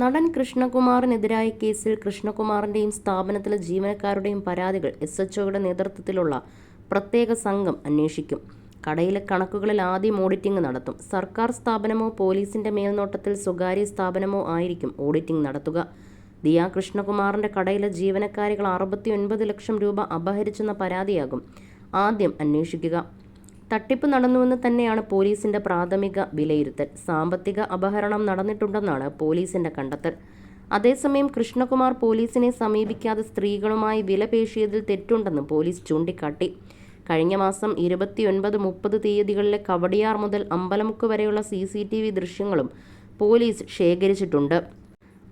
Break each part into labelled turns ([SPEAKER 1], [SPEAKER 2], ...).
[SPEAKER 1] നടൻ കൃഷ്ണകുമാറിനെതിരായ കേസിൽ കൃഷ്ണകുമാറിന്റെയും സ്ഥാപനത്തിലെ ജീവനക്കാരുടെയും പരാതികൾ എസ് എച്ച് ഒയുടെ നേതൃത്വത്തിലുള്ള പ്രത്യേക സംഘം അന്വേഷിക്കും. കടയിലെ കണക്കുകളിൽ ആദ്യം ഓഡിറ്റിംഗ് നടത്തും. സർക്കാർ സ്ഥാപനമോ പോലീസിന്റെ മേൽനോട്ടത്തിൽ സ്വകാര്യ സ്ഥാപനമോ ആയിരിക്കും ഓഡിറ്റിംഗ് നടത്തുക. ദിയ കൃഷ്ണകുമാറിന്റെ കടയിലെ ജീവനക്കാരികൾ അറുപത്തിയൊൻപത് ലക്ഷം രൂപ അപഹരിച്ചെന്ന പരാതിയാകും ആദ്യം അന്വേഷിക്കുക. തട്ടിപ്പ് നടന്നുവെന്ന് തന്നെയാണ് പോലീസിന്റെ പ്രാഥമിക വിലയിരുത്തൽ. സാമ്പത്തിക അപഹരണം നടന്നിട്ടുണ്ടെന്നാണ് പോലീസിന്റെ കണ്ടെത്തൽ. അതേസമയം കൃഷ്ണകുമാർ പോലീസിനെ സമീപിക്കാതെ സ്ത്രീകളുമായി വിലപേശിയതിൽ തെറ്റുണ്ടെന്ന് പോലീസ് ചൂണ്ടിക്കാട്ടി. കഴിഞ്ഞ മാസം ഇരുപത്തിയൊൻപത് മുപ്പത് തീയതികളിലെ കവടിയാർ മുതൽ അമ്പലമുക്ക് വരെയുള്ള സി സി ടി വി ദൃശ്യങ്ങളും പോലീസ് ശേഖരിച്ചിട്ടുണ്ട്.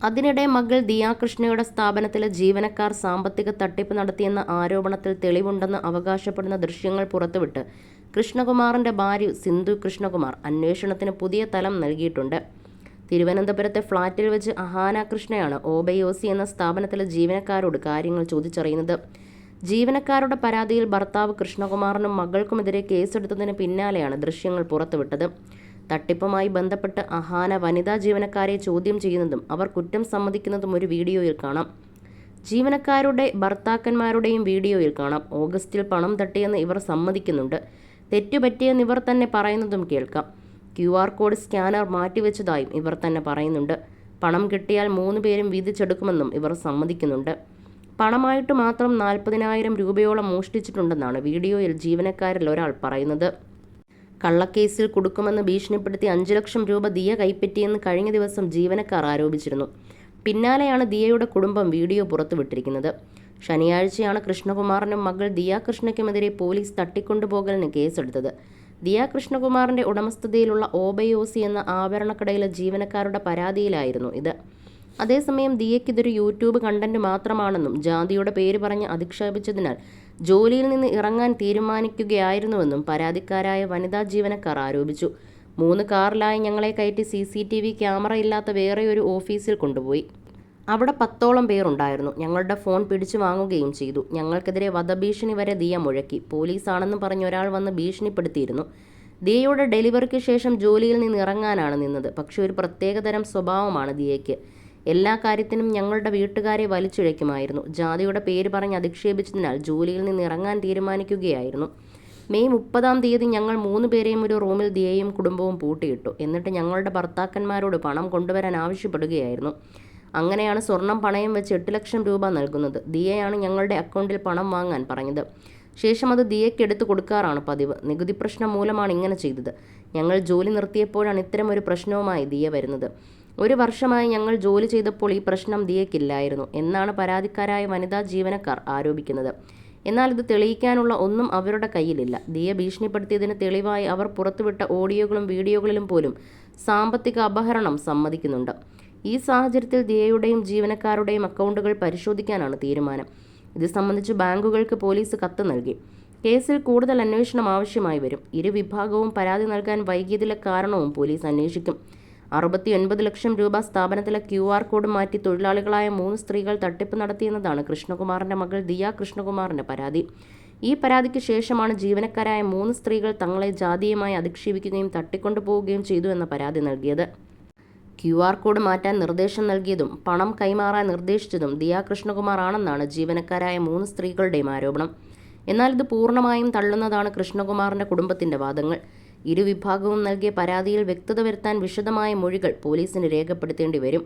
[SPEAKER 1] അതിനിടെ മകൾ ദിയാകൃഷ്ണയുടെ സ്ഥാപനത്തിലെ ജീവനക്കാർ സാമ്പത്തിക തട്ടിപ്പ് നടത്തിയെന്ന ആരോപണത്തിൽ തെളിവുണ്ടെന്ന് അവകാശപ്പെടുന്ന ദൃശ്യങ്ങൾ പുറത്തുവിട്ട് കൃഷ്ണകുമാറിന്റെ ഭാര്യ സിന്ധു കൃഷ്ണകുമാർ അന്വേഷണത്തിന് പുതിയ തലം നൽകിയിട്ടുണ്ട്. തിരുവനന്തപുരത്തെ ഫ്ളാറ്റിൽ വെച്ച് അഹാന കൃഷ്ണയാണ് ഓബയോസി എന്ന സ്ഥാപനത്തിലെ ജീവനക്കാരോട് കാര്യങ്ങൾ ചോദിച്ചറിയുന്നത്. ജീവനക്കാരുടെ പരാതിയിൽ ഭർത്താവ് കൃഷ്ണകുമാറിനും മകൾക്കുമെതിരെ കേസെടുത്തതിന് പിന്നാലെയാണ് ദൃശ്യങ്ങൾ പുറത്തുവിട്ടത്. തട്ടിപ്പുമായി ബന്ധപ്പെട്ട് അഹാന വനിതാ ജീവനക്കാരെ ചോദ്യം ചെയ്യുന്നതും അവർ കുറ്റം സമ്മതിക്കുന്നതും ഒരു വീഡിയോയിൽ കാണാം. ജീവനക്കാരുടെ ഭർത്താക്കന്മാരുടെയും വീഡിയോയിൽ കാണാം. ഓഗസ്റ്റിൽ പണം തട്ടിയെന്ന് ഇവർ സമ്മതിക്കുന്നുണ്ട്. തെറ്റുപറ്റിയെന്ന് ഇവർ തന്നെ പറയുന്നതും കേൾക്കാം. ക്യു ആർ കോഡ് സ്കാനർ മാറ്റിവെച്ചതായും ഇവർ തന്നെ പറയുന്നുണ്ട്. പണം കിട്ടിയാൽ മൂന്ന് പേരും വീതിച്ചെടുക്കുമെന്നും ഇവർ സമ്മതിക്കുന്നുണ്ട്. പണമായിട്ട് മാത്രം നാൽപ്പതിനായിരം രൂപയോളം മോഷ്ടിച്ചിട്ടുണ്ടെന്നാണ് വീഡിയോയിൽ ജീവനക്കാരിൽ ഒരാൾ പറയുന്നത്. കള്ളക്കേസിൽ കൊടുക്കുമെന്ന് ഭീഷണിപ്പെടുത്തി അഞ്ചു ലക്ഷം രൂപ ദിയ കൈപ്പറ്റിയെന്ന് കഴിഞ്ഞ ദിവസം ജീവനക്കാർ ആരോപിച്ചിരുന്നു. പിന്നാലെയാണ് ദിയയുടെ കുടുംബം വീഡിയോ പുറത്തുവിട്ടിരിക്കുന്നത്. ശനിയാഴ്ചയാണ് കൃഷ്ണകുമാറിനും മകൾ ദിയാ കൃഷ്ണയ്ക്കുമെതിരെ പോലീസ് തട്ടിക്കൊണ്ടുപോകലിന് കേസെടുത്തത്. ദിയാ കൃഷ്ണകുമാറിന്റെ ഉടമസ്ഥതയിലുള്ള ഓബയോസി എന്ന ആവരണക്കടയിലെ ജീവനക്കാരുടെ പരാതിയിലായിരുന്നു ഇത്. അതേസമയം ദിയയ്ക്കിതൊരു യൂട്യൂബ് കണ്ടന്റ് മാത്രമാണെന്നും ജാതിയുടെ പേര് പറഞ്ഞ് അധിക്ഷേപിച്ചതിനാൽ ജോലിയിൽ നിന്ന് ഇറങ്ങാൻ തീരുമാനിക്കുകയായിരുന്നുവെന്നും പരാതിക്കാരായ വനിതാ ജീവനക്കാർ ആരോപിച്ചു. മൂന്ന് കാറിലായി ഞങ്ങളെ കയറ്റി C C T V camera ഇല്ലാത്ത വേറെ ഒരു ഓഫീസിൽ കൊണ്ടുപോയി. അവിടെ പത്തോളം പേരുണ്ടായിരുന്നു. ഞങ്ങളുടെ ഫോൺ പിടിച്ചു വാങ്ങുകയും ചെയ്തു. ഞങ്ങൾക്കെതിരെ വധഭീഷണി വരെ ദിയ മുഴക്കി. പോലീസാണെന്ന് പറഞ്ഞ് ഒരാൾ വന്ന് ഭീഷണിപ്പെടുത്തിയിരുന്നു. ദിയയുടെ ഡെലിവറിക്ക് ശേഷം ജോലിയിൽ നിന്ന് ഇറങ്ങാനാണ് നിന്നത്. പക്ഷെ ഒരു പ്രത്യേകതരം സ്വഭാവമാണ് ദിയയ്ക്ക്. എല്ലാ കാര്യത്തിനും ഞങ്ങളുടെ വീട്ടുകാരെ വലിച്ചിഴയ്ക്കുമായിരുന്നു. ജാതിയുടെ പേര് പറഞ്ഞ് അധിക്ഷേപിച്ചതിനാൽ ജോലിയിൽ നിന്ന് ഇറങ്ങാൻ തീരുമാനിക്കുകയായിരുന്നു. മെയ് മുപ്പതാം തീയതി ഞങ്ങൾ മൂന്ന് പേരെയും ഒരു റൂമിൽ ദിയയും കുടുംബവും പൂട്ടിയിട്ടു. എന്നിട്ട് ഞങ്ങളുടെ ഭർത്താക്കന്മാരോട് പണം കൊണ്ടുവരാൻ ആവശ്യപ്പെടുകയായിരുന്നു. അങ്ങനെയാണ് സ്വർണം പണയം വെച്ച് എട്ട് ലക്ഷം രൂപ നൽകുന്നത്. ദിയയാണ് ഞങ്ങളുടെ അക്കൗണ്ടിൽ പണം വാങ്ങാൻ പറഞ്ഞത്. ശേഷം അത് ദിയയ്ക്ക് എടുത്തു കൊടുക്കാറാണ് പതിവ്. നികുതി പ്രശ്നം മൂലമാണ് ഇങ്ങനെ ചെയ്തത്. ഞങ്ങൾ ജോലി നിർത്തിയപ്പോഴാണ് ഇത്തരം ഒരു പ്രശ്നവുമായി ദിയ വരുന്നത്. ഒരു വർഷമായി ഞങ്ങൾ ജോലി ചെയ്തപ്പോൾ ഈ പ്രശ്നം ദിയയ്ക്കില്ലായിരുന്നു. എന്നാണ് പരാതിക്കാരായ വനിതാ ജീവനക്കാർ ആരോപിക്കുന്നത്. എന്നാൽ ഇത് തെളിയിക്കാനുള്ള ഒന്നും അവരുടെ കയ്യിലില്ല. ദിയ ഭീഷണിപ്പെടുത്തിയതിന് തെളിവായി അവർ പുറത്തുവിട്ട ഓഡിയോകളും വീഡിയോകളിലും പോലും സാമ്പത്തിക അപഹരണം സമ്മതിക്കുന്നുണ്ട്. ഈ സാഹചര്യത്തിൽ ദിയയുടെയും ജീവനക്കാരുടെയും അക്കൗണ്ടുകൾ പരിശോധിക്കാനാണ് തീരുമാനം. ഇത് സംബന്ധിച്ച് ബാങ്കുകൾക്ക് പോലീസ് കത്ത് നൽകി. കേസിൽ കൂടുതൽ അന്വേഷണം ആവശ്യമായി വരും. ഇരു വിഭാഗവും പരാതി നൽകാൻ വൈകിയതിലെ കാരണവും പോലീസ് അന്വേഷിക്കും. അറുപത്തിയൊൻപത് ലക്ഷം രൂപ സ്ഥാപനത്തിലെ ക്യു ആർ കോഡ് മാറ്റി തൊഴിലാളികളായ മൂന്ന് സ്ത്രീകൾ തട്ടിപ്പ് നടത്തിയെന്നതാണ് കൃഷ്ണകുമാറിന്റെ മകൾ ദിയ കൃഷ്ണകുമാറിന്റെ പരാതി. ഈ പരാതിക്ക് ശേഷമാണ് ജീവനക്കാരായ മൂന്ന് സ്ത്രീകൾ തങ്ങളെ ജാതീയമായി അധിക്ഷേപിക്കുകയും തട്ടിക്കൊണ്ടുപോവുകയും ചെയ്തു എന്ന പരാതി നൽകിയത്. ക്യു ആർ കോഡ് മാറ്റാൻ നിർദ്ദേശം നൽകിയതും പണം കൈമാറാൻ നിർദ്ദേശിച്ചതും ദിയാ കൃഷ്ണകുമാർ ആണെന്നാണ് ജീവനക്കാരായ മൂന്ന് സ്ത്രീകളുടെയും ആരോപണം. എന്നാൽ ഇത് പൂർണമായും തള്ളുന്നതാണ് കൃഷ്ണകുമാറിന്റെ കുടുംബത്തിന്റെ വാദങ്ങൾ. ഇരുവിഭാഗവും നൽകിയ പരാതിയിൽ വ്യക്തത വരുത്താൻ വിശദമായ മൊഴികൾ പോലീസിന് രേഖപ്പെടുത്തേണ്ടി വരും.